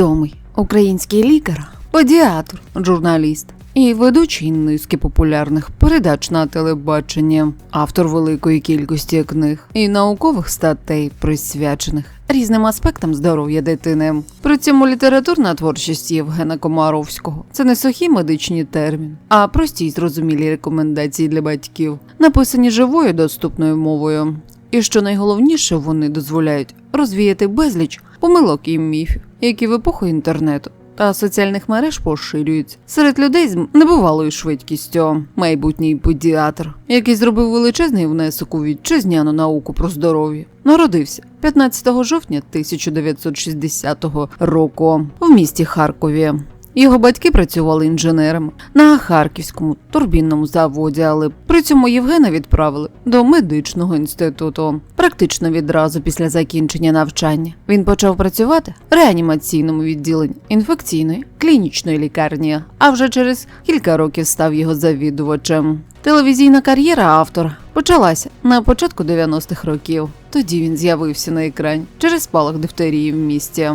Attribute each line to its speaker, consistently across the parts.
Speaker 1: Відомий український лікар, педіатр, журналіст і ведучий низки популярних передач на телебаченні, автор великої кількості книг і наукових статей, присвячених різним аспектам здоров'я дитини. При цьому літературна творчість Євгена Комаровського це не сухі медичні терміни, а прості й зрозумілі рекомендації для батьків, написані живою доступною мовою. І що найголовніше, вони дозволяють розвіяти безліч помилок і міфів, які в епоху інтернету та соціальних мереж поширюються серед людей з небувалою швидкістю. Майбутній педіатр, який зробив величезний внесок у вітчизняну науку про здоров'я, народився 15 жовтня 1960 року в місті Харкові. Його батьки працювали інженерами на харківському турбінному заводі, але при цьому Євгена відправили до медичного інституту. Практично відразу після закінчення навчання він почав працювати в реанімаційному відділенні інфекційної клінічної лікарні. А вже через кілька років став його завідувачем. Телевізійна кар'єра автора почалася на початку 90-х років. Тоді він з'явився на екрані через спалах дифтерії в місті.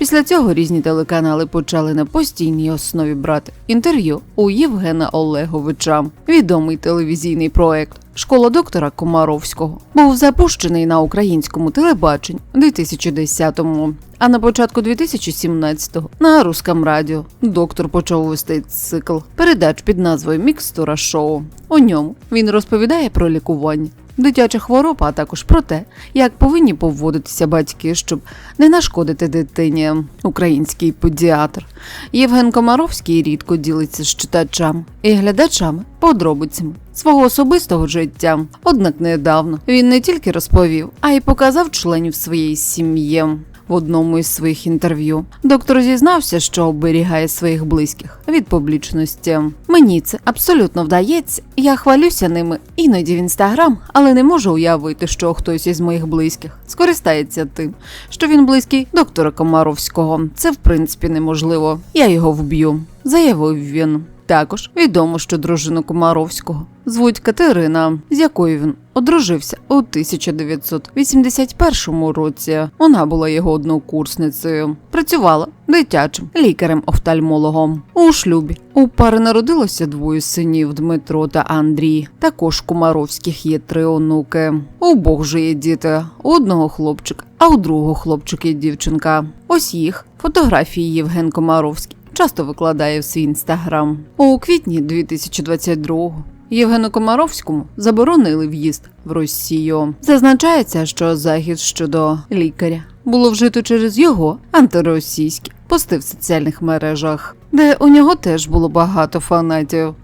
Speaker 1: Після цього різні телеканали почали на постійній основі брати інтерв'ю у Євгена Олеговича. Відомий телевізійний проект Школа доктора Комаровського був запущений на українському телебаченні у 2010-му. А на початку 2017-го на Русском радіо доктор почав вести цикл передач під назвою Мікстура Шоу. У ньому він розповідає про лікування дитячих хвороб, а також про те, як повинні поводитися батьки, щоб не нашкодити дитині. Український педіатр Євген Комаровський рідко ділиться з читачами і глядачами подробицями свого особистого життя. Однак недавно він не тільки розповів, а й показав членів своєї сім'ї. В одному із своїх інтерв'ю доктор зізнався, що оберігає своїх близьких від публічності. Мені це абсолютно вдається. Я хвалюся ними іноді в інстаграм, але не можу уявити, що хтось із моїх близьких скористається тим, що він близький доктора Комаровського. Це в принципі неможливо. Я його вб'ю, заявив він. Також відомо, що дружину Комаровського звуть Катерина, з якою він одружився у 1981 році. Вона була його однокурсницею. Працювала дитячим лікарем-офтальмологом. У шлюбі у пари народилося двоє синів Дмитро та Андрій. Також Комаровських є три онуки. У обох же є діти. У одного хлопчик, а у другого хлопчик і дівчинка. Ось їх фотографії Євген Комаровський часто викладає в свій інстаграм. У квітні 2022-го Євгену Комаровському заборонили в'їзд в Росію. Зазначається, що захід щодо лікаря було вжито через його антиросійські пости в соціальних мережах, де у нього теж було багато фанатів.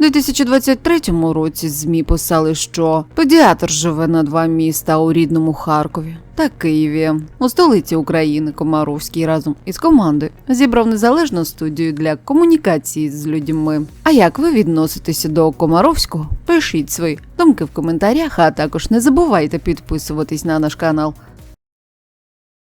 Speaker 1: У 2023 році ЗМІ писали, що педіатр живе на два міста у рідному Харкові та Києві. У столиці України Комаровський разом із командою зібрав незалежну студію для комунікації з людьми. А як ви відноситеся до Комаровського? Пишіть свої думки в коментарях, а також не забувайте підписуватись на наш канал.